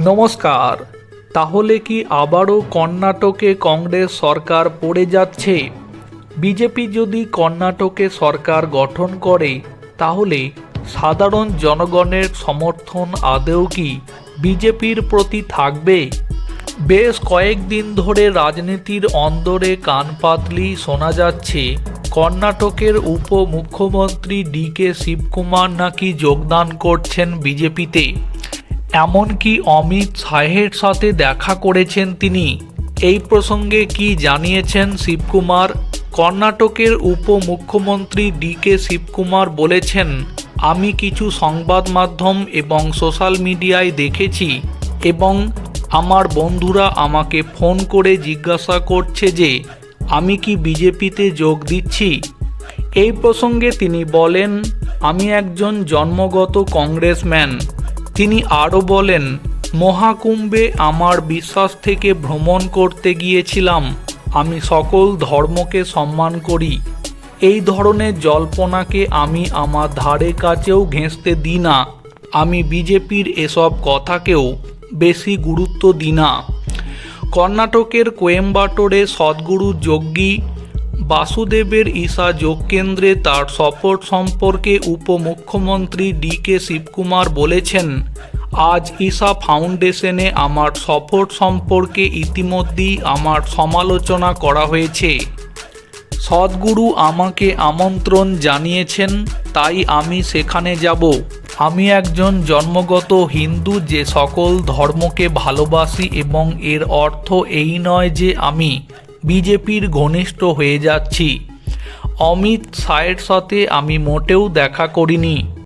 নমস্কার। তাহলে কি আবারও কর্ণাটকে কংগ্রেস সরকার পড়ে যাচ্ছে? বিজেপি যদি কর্ণাটকে সরকার গঠন করে, তাহলে সাধারণ জনগণের সমর্থন আদৌ কি বিজেপির প্রতি থাকবে? বেশ কয়েকদিন ধরে রাজনীতির অন্দরে কান পাতলি শোনা যাচ্ছে, কর্ণাটকের উপমুখ্যমন্ত্রী ডি কে শিবকুমার নাকি যোগদান করছেন বিজেপিতে। এমনকি অমিত শাহের সাথে দেখা করেছেন তিনি। এই প্রসঙ্গে কি জানিয়েছেন শিবকুমার? কর্ণাটকের উপমুখ্যমন্ত্রী ডি কে শিবকুমার বলেছেন, আমি কিছু সংবাদ মাধ্যম এবং সোশ্যাল মিডিয়ায় দেখেছি এবং আমার বন্ধুরা আমাকে ফোন করে জিজ্ঞাসা করছে যে, আমি কি বিজেপিতে যোগ দিচ্ছি? এই প্রসঙ্গে তিনি বলেন, আমি একজন জন্মগত কংগ্রেসম্যান। তিনি আরও বলেন, মহাকুম্ভে আমার বিশ্বাস থেকে ভ্রমণ করতে গিয়েছিলাম। আমি সকল ধর্মকে সম্মান করি। এই ধরনের জল্পনাকে আমি আমার ধারে কাছেও ঘেঁষতে দিই না। আমি বিজেপির এসব কথাকেও বেশি গুরুত্ব দিই না। কর্ণাটকের কোয়েম্বাটোরে সদ্গুরু যোগ্যী বাসুদেবের ঈশা যোগকেন্দ্রে তার সফর সম্পর্কে উপমুখ্যমন্ত্রী ডি কে শিবকুমার বলেছেন, আজ ঈশা ফাউন্ডেশনে আমার সফর সম্পর্কে ইতিমধ্যেই আমার সমালোচনা করা হয়েছে। সদ্গুরু আমাকে আমন্ত্রণ জানিয়েছেন, তাই আমি সেখানে যাব। আমি একজন জন্মগত হিন্দু যে সকল ধর্মকে ভালোবাসি এবং এর অর্থ এই নয় যে আমি বিজেপির ঘনিষ্ঠ হয়ে যাচ্ছি। অমিত শাহের সাথে আমি মোটেও দেখা করিনি।